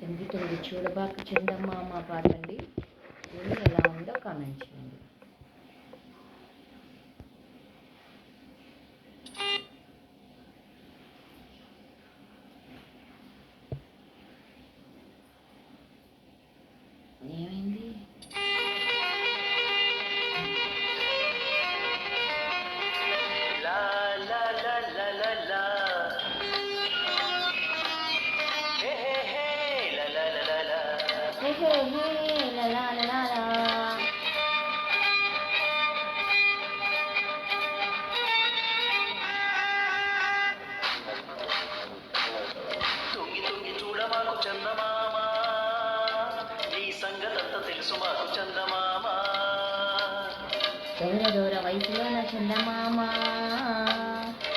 తొమ్మిది తొంగి చూడబాకు చందమామ మా అండి ఎలా ఉందో కామెంట్ చేయండి. దూర దూర వయసులో నా చందమామ.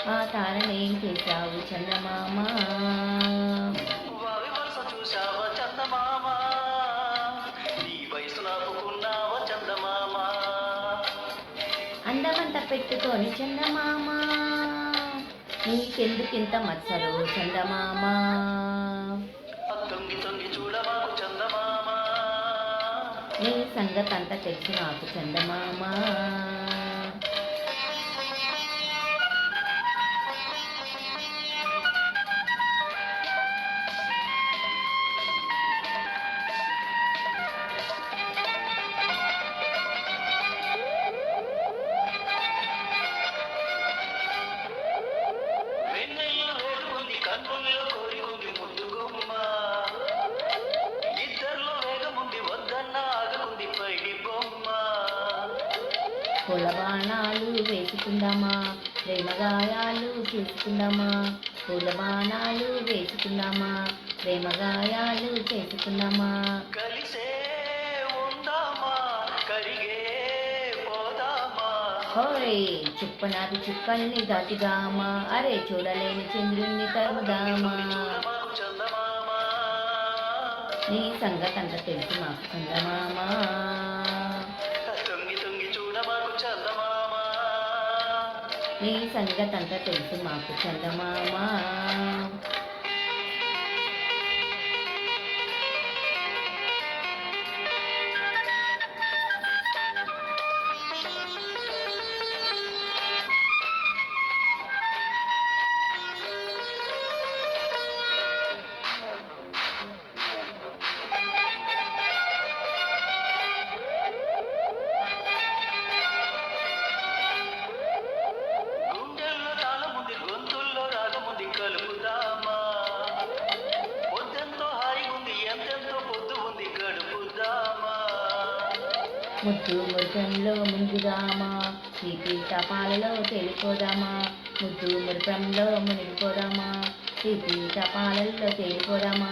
ఆ తారనేం చేశావు చందమామ? చూసావా అందమంత పెట్టుకొని చందమామ. నీకెందుకింత మాకు చందమామ. నీ సంగతంతా తెలుసు నాకు చందమామ. పూలబాణాలు వేసుకుందామా? ప్రేమగాయాలు చేసుకుందామా? పూలబాణాలు వేసుకుందామా? ప్రేమగాయాలు చేసుకుందామా? కలిసే ఉందామా? కరిగే పోదామా? హోయ్! చుప్పనాది చుక్కల్ని దాటిదామా? అరే చూడలేని చంద్రుణ్ణి చందమామ. నీ సంగతంత తెలుసు మాకు చందమామా? నీ సంగతంత తెలుసు మాకు చందమామా. ముద్దు మురుగంలో ముందుదామా తీపి తపాలలో తేలిపోదామా? ముద్దు మురుగంలో మునిగిపోదామా? తీపి టపాలలో తేలిపోదామా?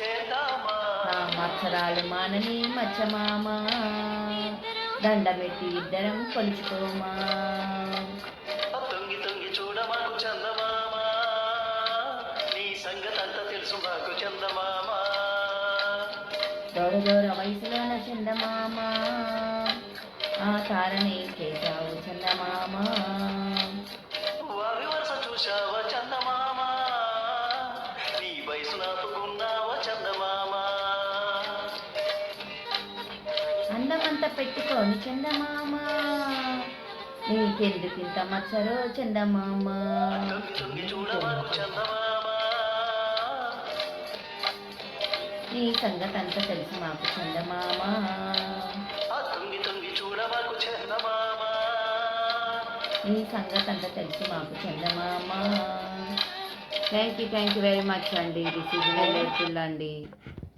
చేద్దామా మత్సరాలు మానని మచ్చమామా? దండమెట్టి ఇద్దరం కొలుచుకోమా? తొంగి తొంగి చూడ మాకు చందమామ? నీ సంగతంతా తెలుసు మాకు చందమామ? దూర వయసులోన చందమామ. ఆ తారని చేశావు చందమామ. వారి వరుస చూశావా చందమామ? నీ వయసు నాపుకున్నావా చందమామ? అందమంతా పెట్టుకొని చందమామ. నీకెందుకింత మచ్చరో చందమామ. తొంగి తొంగి చందమామ నీ సంగతంతా తెలుసు మాకు చందమామ. తొంగి తొంగి చూడ మాకు చందమామ. నీ సంగతంతా తెలుసు మాకు చందమామ. Thank you thank you very much అండి. దిస్ ఇస్ అండి.